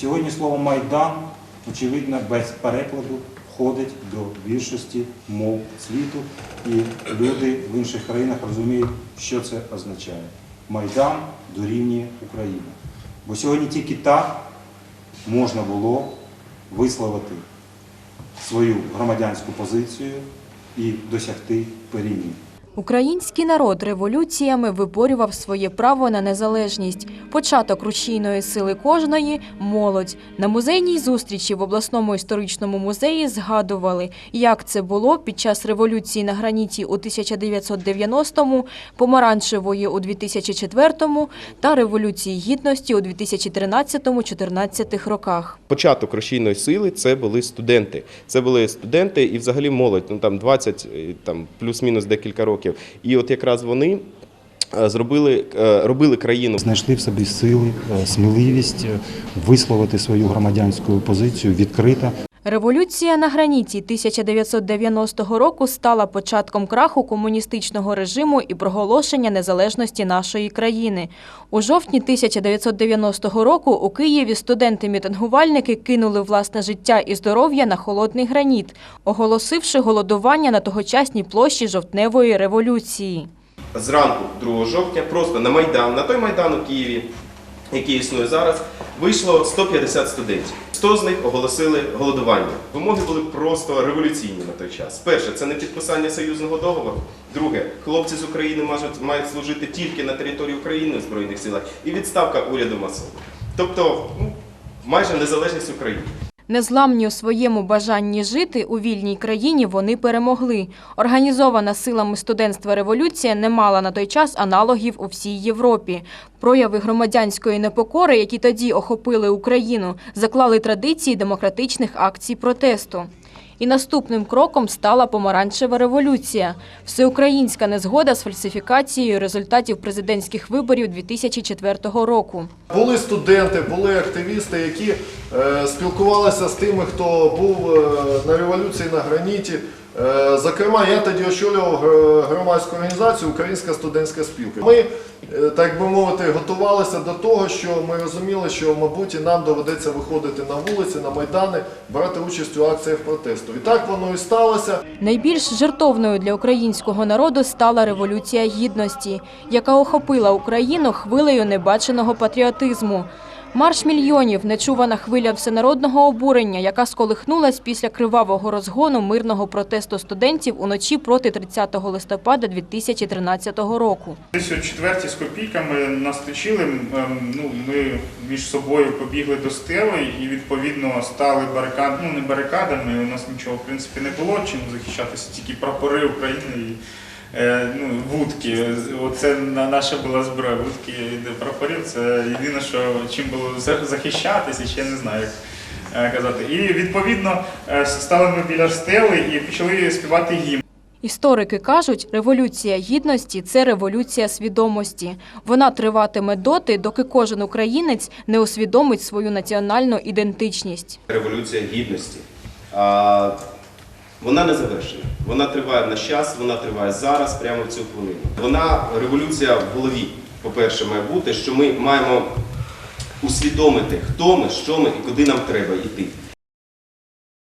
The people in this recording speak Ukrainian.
Сьогодні слово Майдан, очевидно, без перекладу входить до більшості мов світу, і люди в інших країнах розуміють, що це означає. Майдан дорівнює Україна. Бо сьогодні тільки так можна було висловити свою громадянську позицію і досягти перемін. Український народ революціями виборював своє право на незалежність. Початок рушійної сили кожної молодь. На музейній зустрічі в обласному історичному музеї згадували, як це було під час революції на граніті у 1990-му, помаранчевої у 2004-му та революції гідності у 2013-14 роках. Початок рушійної сили це були студенти. Це були студенти і взагалі молодь, ну там 20, е, там плюс-мінус декілька років. І от якраз вони е, зробили, е, робили країну. Знайшли в собі сили, е, сміливість висловити свою громадянську позицію відкрито, Революція на граніті 1990 року стала початком краху комуністичного режиму і проголошення незалежності нашої країни. У жовтні 1990 року у Києві студенти-мітингувальники кинули власне життя і здоров'я на холодний граніт, оголосивши голодування на тогочасній площі жовтневої революції. зранку 2 жовтня просто на Майдан, на той Майдан у Києві, який існує зараз, вийшло 150 студентів. 100 з них оголосили голодування. Вимоги були просто революційні на той час. Перше, це не підписання союзного договору. Друге, хлопці з України мають, мають служити тільки на території України в Збройних силах і відставка уряду масово. Тобто, ну, майже незалежність України. Незламні у своєму бажанні жити у вільній країні вони перемогли. Організована силами студентства революція не мала на той час аналогів у всій Європі. Прояви громадянської непокори, які тоді охопили Україну, заклали традиції демократичних акцій протесту. І наступним кроком стала помаранчева революція – всеукраїнська незгода з фальсифікацією результатів президентських виборів 2004 року. Були студенти, були активісти, які е, спілкувалися з тими, хто був е, на революції на граніті. Е, зокрема, я тоді очолював громадську організацію Українська студентська спілка. Ми, е, так би мовити, готувалися до того, що ми розуміли, що, мабуть, нам доведеться виходити на вулиці, на майдани, брати участь у акціях протесту. І так воно і сталося. Найбільш жертовною для українського народу стала революція гідності, яка охопила Україну хвилею небаченого патріотизму. Марш мільйонів нечувана хвиля всенародного обурення, яка сколихнулась після кривавого розгону мирного протесту студентів уночі проти 30 листопада 2013 року. Десь о четвертій з копійками нас точили. ем, Ну, ми між собою побігли до стели і відповідно стали барикад, ну не барикадами. У нас нічого в принципі не було чим захищатися, тільки прапори України і ну, вудки. Оце на- наша була зброя. Вудки і прапорів. Це єдине, що чим було захищатися, ще не знаю. як е, Казати. І відповідно е, стали ми біля стели і почали співати гімн. Історики кажуть, революція гідності це революція свідомості. Вона триватиме доти, доки кожен українець не усвідомить свою національну ідентичність. Революція гідності. Вона не завершена. Вона триває на час, вона триває зараз, прямо в цю хвилину. Вона революція в голові, по-перше, має бути, що ми маємо усвідомити, хто ми, що ми і куди нам треба йти.